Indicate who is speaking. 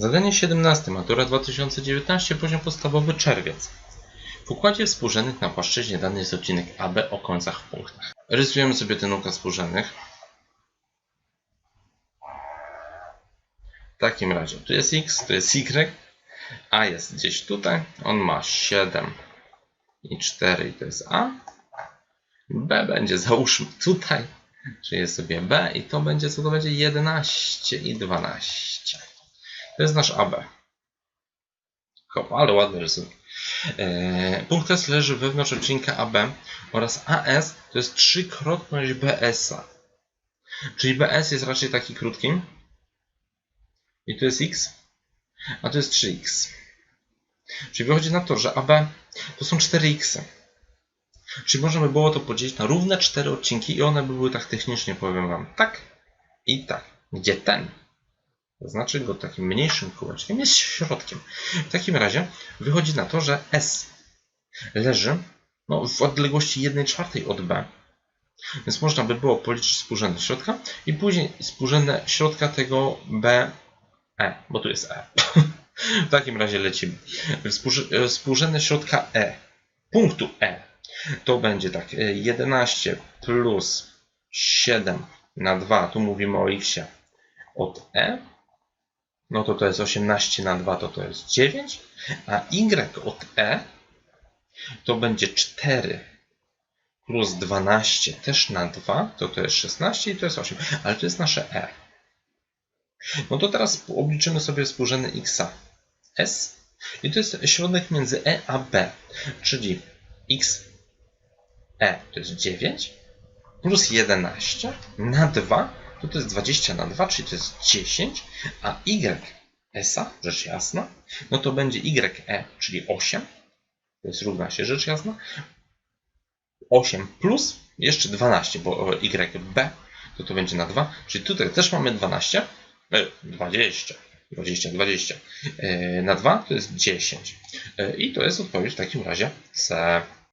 Speaker 1: Zadanie 17. Matura 2019. Poziom podstawowy czerwiec. W układzie współrzędnych na płaszczyźnie dany jest odcinek AB o końcach w punktach. Rysujemy sobie ten układ współrzędnych. W takim razie tu jest x, tu jest y, a jest gdzieś tutaj. On ma 7 i 4 i to jest a. b będzie załóżmy tutaj, czyli jest sobie b i to będzie co to będzie 11 i 12. To jest nasz AB. Hop, ale ładny rysunek. Eee, punkt S leży wewnątrz odcinka AB oraz AS to jest trzykrotność BS-a. Czyli BS jest raczej taki krótki. I tu jest X, a tu jest 3X. Czyli wychodzi na to, że AB to są 4X. Czyli można by było to podzielić na równe 4 odcinki i one by były tak technicznie, powiem Wam, tak i tak. Gdzie ten Zaznaczę go takim mniejszym kółeczkiem, jest środkiem. W takim razie wychodzi na to, że S leży no, w odległości 1 czwartej od B. Więc można by było policzyć współrzędne środka i później współrzędne środka tego B, E, bo tu jest E. w takim razie lecimy. Współrz- Współrzędne środka E, punktu E, to będzie tak 11 plus 7 na 2, tu mówimy o x od E, no to to jest 18 na 2, to to jest 9, a y od e to będzie 4 plus 12 też na 2, to to jest 16 i to jest 8, ale to jest nasze e. No to teraz obliczymy sobie współrzędny x s i to jest środek między e a b, czyli x e to jest 9 plus 11 na 2 to to jest 20 na 2, czyli to jest 10, a y rzecz jasna, no to będzie ye, czyli 8, to jest równa się rzecz jasna, 8 plus jeszcze 12, bo yb to to będzie na 2, czyli tutaj też mamy 12, e, 20, 20, 20 e, na 2 to jest 10 e, i to jest odpowiedź w takim razie C.